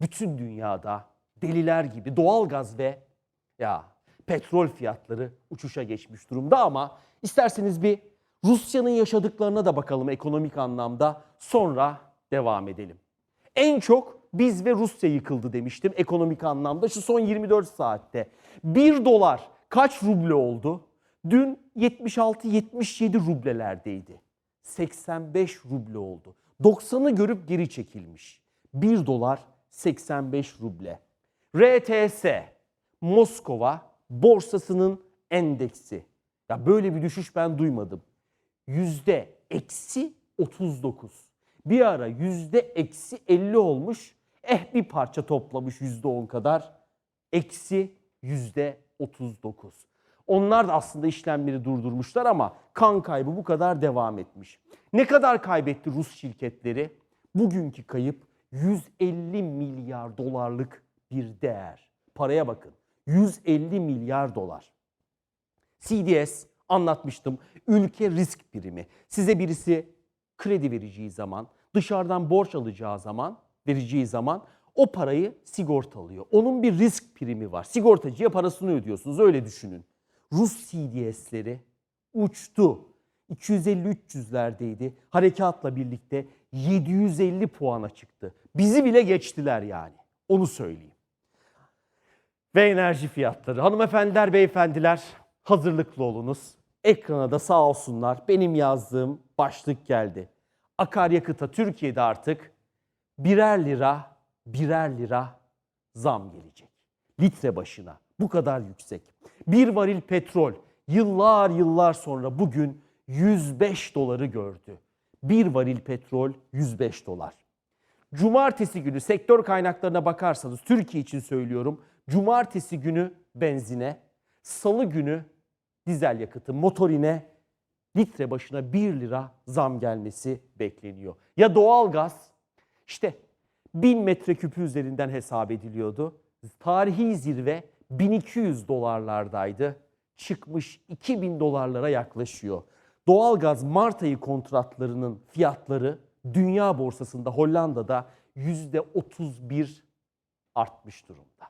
bütün dünyada deliler gibi doğalgaz ve ya petrol fiyatları uçuşa geçmiş durumda ama isterseniz bir Rusya'nın yaşadıklarına da bakalım ekonomik anlamda sonra devam edelim. En çok biz ve Rusya yıkıldı demiştim ekonomik anlamda şu son 24 saatte. 1 dolar kaç ruble oldu? Dün 76-77 rublelerdeydi. 85 ruble oldu. 90'ı görüp geri çekilmiş. 1 dolar 85 ruble. RTS Moskova borsasının endeksi. Ya böyle bir düşüş ben duymadım. Yüzde eksi 39. Bir ara yüzde eksi 50 olmuş. Eh bir parça toplamış yüzde 10 kadar. Eksi yüzde 39. Onlar da aslında işlemleri durdurmuşlar ama kan kaybı bu kadar devam etmiş. Ne kadar kaybetti Rus şirketleri? Bugünkü kayıp 150 milyar dolarlık bir değer. Paraya bakın. 150 milyar dolar. CDS anlatmıştım. Ülke risk primi. Size birisi kredi vereceği zaman, dışarıdan borç alacağı zaman, vereceği zaman o parayı sigortalıyor. Onun bir risk primi var. Sigortacıya parasını ödüyorsunuz öyle düşünün. Rus CDS'leri uçtu. 250-300'lerdeydi. Harekatla birlikte 750 puana çıktı. Bizi bile geçtiler yani. Onu söyleyeyim ve enerji fiyatları. Hanımefendiler, beyefendiler hazırlıklı olunuz. Ekrana da sağ olsunlar benim yazdığım başlık geldi. Akaryakıta Türkiye'de artık birer lira, birer lira zam gelecek. Litre başına bu kadar yüksek. Bir varil petrol yıllar yıllar sonra bugün 105 doları gördü. Bir varil petrol 105 dolar. Cumartesi günü sektör kaynaklarına bakarsanız Türkiye için söylüyorum. Cumartesi günü benzine, salı günü dizel yakıtı, motorine litre başına 1 lira zam gelmesi bekleniyor. Ya doğalgaz işte 1000 metreküpü üzerinden hesap ediliyordu. Tarihi zirve 1200 dolarlardaydı. Çıkmış 2000 dolarlara yaklaşıyor. Doğalgaz Mart ayı kontratlarının fiyatları dünya borsasında Hollanda'da %31 artmış durumda.